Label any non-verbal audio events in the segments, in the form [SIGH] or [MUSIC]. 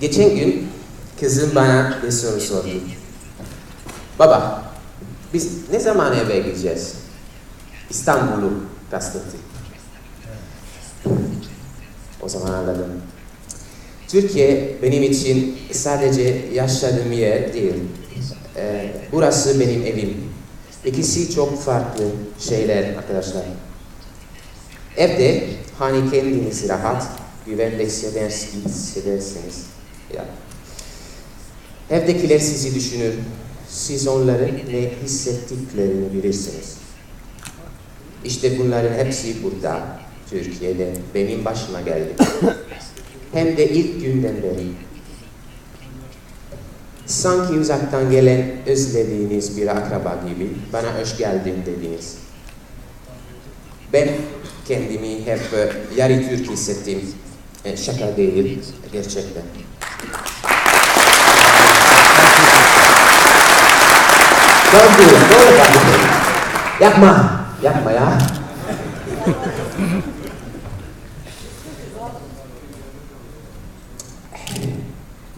Geçen gün kızım bana bir soru sordu. Baba, biz ne zaman eve gideceğiz? İstanbul'u kastetti. O zaman anladım. Türkiye benim için sadece yaşadığım yer değil. Ee, burası benim evim. İkisi çok farklı şeyler arkadaşlar. Evde hani kendinizi rahat, güvende hissedersiniz. Hissedersiniz. Ya. Evdekiler sizi düşünür. Siz onların ne hissettiklerini bilirsiniz. İşte bunların hepsi burada, Türkiye'de benim başıma geldi. [COUGHS] Hem de ilk günden beri. Sanki uzaktan gelen özlediğiniz bir akraba gibi bana hoş geldin dediniz. Ben kendimi hep yarı Türk hissettim. E, şaka değil, gerçekten. Doğru, doğru kardeşim. Yapma, yapma ya.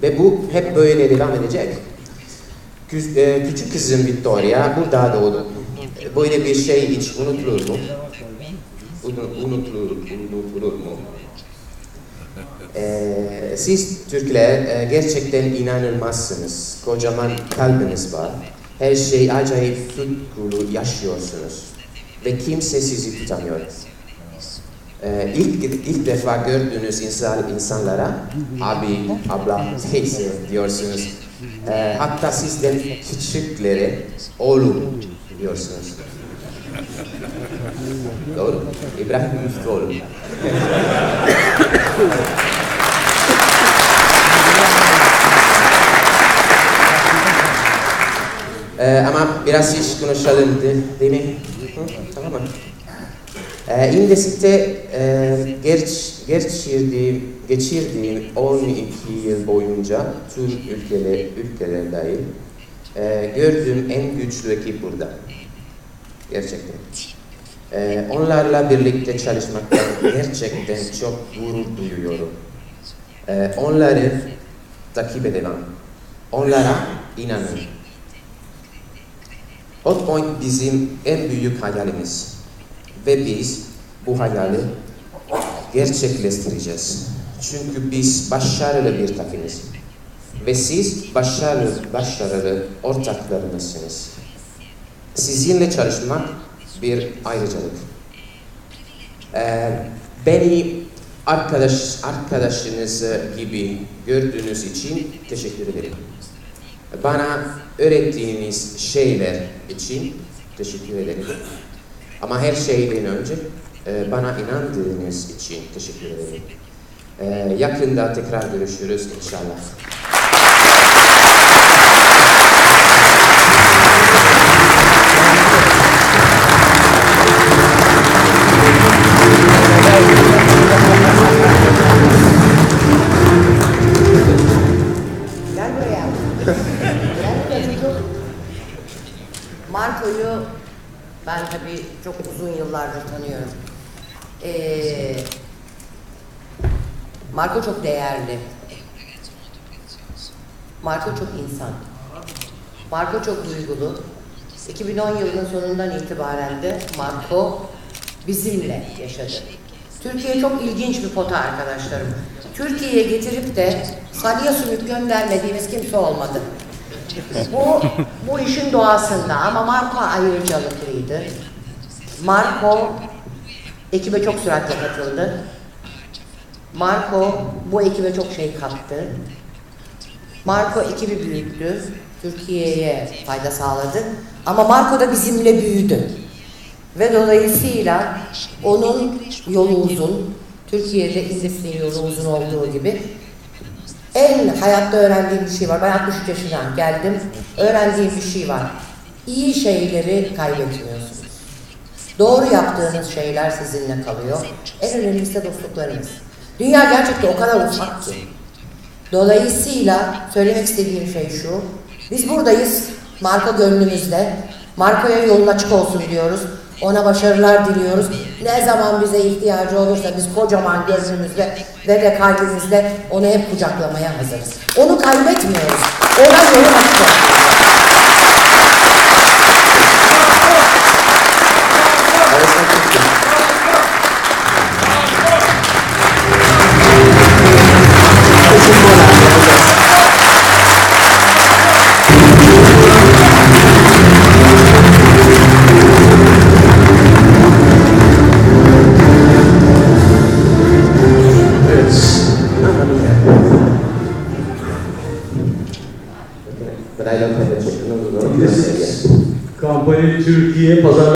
Ve bu hep böyle devam edecek. E, Küçük kızım Victoria burada doğdu. Böyle bir şey hiç unutulur mu? Unu- Unutulur, unutulur mu? E, siz Türkler e, gerçekten inanılmazsınız. Kocaman kalbiniz var. Her şey acayip tutkulu yaşıyorsunuz. Ve kimse sizi tutamıyor. Ee, ilk, ilk defa gördüğünüz insan, insanlara abi, abla, teyze diyorsunuz. Ee, hatta sizden küçüklere oğlum diyorsunuz. Doğru. İbrahim Müftüoğlu. Ee, ama biraz iş konuşalım de- değil mi? Hı, tamam mı? Ee, İndesit'te e, geç, geçirdiğim, geçirdiğim 12 yıl boyunca tüm ülkeler, ülkeler dahil e, gördüğüm en güçlü ekip burada. Gerçekten. Ee, onlarla birlikte çalışmaktan gerçekten çok gurur duyuyorum. Ee, onları takip edemem. Onlara inanın. Hotpoint bizim en büyük hayalimiz. Ve biz bu hayali gerçekleştireceğiz. Çünkü biz başarılı bir takımız. Ve siz başarılı, başarılı ortaklarımızsınız. Sizinle çalışmak bir ayrıcalık. Ee, beni arkadaş, arkadaşınız gibi gördüğünüz için teşekkür ederim. Bana öğrettiğiniz şeyler için teşekkür ederim. Ama her şeyden önce e, bana inandığınız için teşekkür ederim. E, yakında tekrar görüşürüz inşallah. Marco'yu ben tabii çok uzun yıllardır tanıyorum. Ee, Marco çok değerli. Marco çok insan. Marco çok duygulu. 2010 yılının sonundan itibaren de Marco bizimle yaşadı. Türkiye çok ilginç bir pota arkadaşlarım. Türkiye'ye getirip de salya sümük göndermediğimiz kimse olmadı. Bu, bu işin doğasında ama Marco ayrıcalıklıydı. Marco ekibe çok süratle katıldı. Marco bu ekibe çok şey kattı. Marco ekibi büyüttü. Türkiye'ye fayda sağladı. Ama Marco da bizimle büyüdü. Ve dolayısıyla onun yolu uzun. Türkiye'de İndif'in yolu uzun olduğu gibi en hayatta öğrendiğim bir şey var. Ben 63 yaşına geldim. Öğrendiğim bir şey var. İyi şeyleri kaybetmiyorsunuz. Doğru yaptığınız şeyler sizinle kalıyor. En önemlisi de dostluklarınız. Dünya gerçekten o kadar ufak ki. Dolayısıyla söylemek istediğim şey şu. Biz buradayız. Marka gönlümüzde. Markaya yolun açık olsun diyoruz. Ona başarılar diliyoruz. Ne zaman bize ihtiyacı olursa biz kocaman gönlümüzle ve de kalbimizle onu hep kucaklamaya hazırız. Onu kaybetmiyoruz. Ona yolu açacağız. No, no. Kampanya Türkiye pazar